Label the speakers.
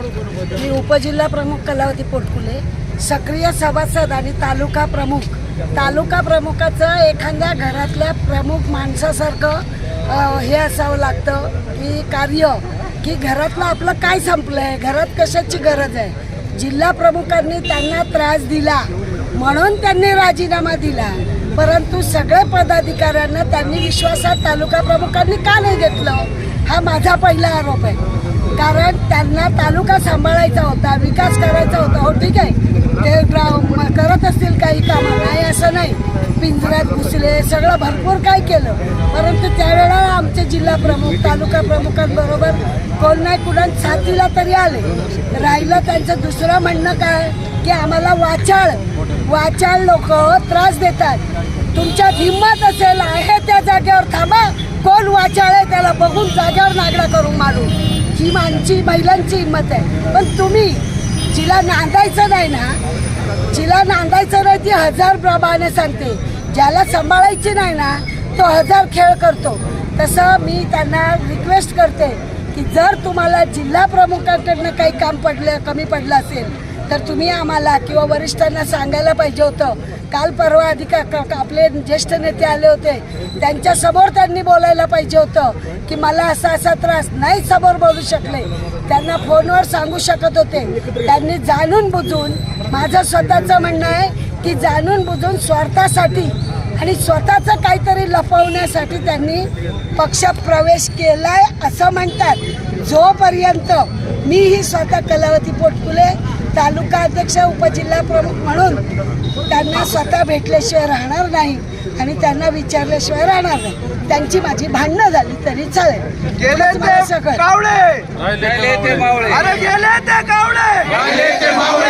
Speaker 1: मी उपजिल्हा प्रमुख कलावती पोटकुले सक्रिय सभासद आणि तालुका प्रमुख. तालुका प्रमुखाचं एखाद्या घरातल्या प्रमुख माणसासारखं हे असावं लागतं की कार्य की घरातलं आपलं काय संपलं आहे घरात कशाची गरज आहे? जिल्हा प्रमुखांनी त्यांना त्रास दिला म्हणून त्यांनी राजीनामा दिला. परंतु सगळे पदाधिकाऱ्यांना त्यांनी विश्वासात तालुका प्रमुखांनी का नाही घेतलं? हा माझा पहिला आरोप आहे. कारण त्यांना तालुका सांभाळायचा होता विकास करायचा होता. हो ठीक आहे. ते करत असतील काही कामं. नाही असं नाही. पिंजऱ्यात घुसले सगळं भरपूर काय केलं. परंतु त्यावेळेला आमचे जिल्हा प्रमुख तालुका प्रमुखांबरोबर कोण नाही कुणा साथीला तरी आले. राहिलं त्यांचं दुसरं म्हणणं काय? की आम्हाला वाचाळ. वाचाळ लोक त्रास देतात. तुमच्यात हिंमत असेल आहे त्या जागेवर थांबा. कोण वाचाळ आहे त्याला बघून जागेवर नागडा करून मारू. ही माणची महिलांची हिंमत आहे. पण तुम्ही जिला नांदायचं नाही ना जिला नांदायचं नाही ती हजार प्रमाणे सांगते. ज्याला सांभाळायची नाही ना तो हजार खेळ करतो. तसं मी त्यांना रिक्वेस्ट करते की जर तुम्हाला जिल्हा प्रमुखांकडनं काही काम पडलं कमी पडलं असेल तर तुम्ही आम्हाला किंवा वरिष्ठांना सांगायला पाहिजे होतं. काल परवा अधिका क- आपले ज्येष्ठ नेते आले होते. त्यांच्यासमोर त्यांनी बोलायला पाहिजे होतं की मला असा असा त्रास नाही समोर बोलू शकले. त्यांना फोनवर सांगू शकत होते. त्यांनी जाणून बुजून माझं स्वतःचं म्हणणं आहे की जाणून बुजून स्वार्थासाठी आणि स्वतःचं काहीतरी लपवण्यासाठी त्यांनी पक्ष प्रवेश केलाय असं म्हणतात. जोपर्यंत मी ही स्वतः कलावती पोटकुले तालुका अध्यक्ष उपजिल्हा प्रमुख म्हणून त्यांना स्वतः भेटल्याशिवाय राहणार नाही आणि त्यांना विचारल्याशिवाय राहणार नाही. त्यांची माझी भांडणं झाली तरी चालेल.
Speaker 2: गेले ते
Speaker 1: सगळं.
Speaker 2: कावळे.
Speaker 3: गेले ते मावळे.
Speaker 2: अरे गेले ते कावळे.
Speaker 3: गेले ते मावळे.
Speaker 2: अरे गेले ते कावळे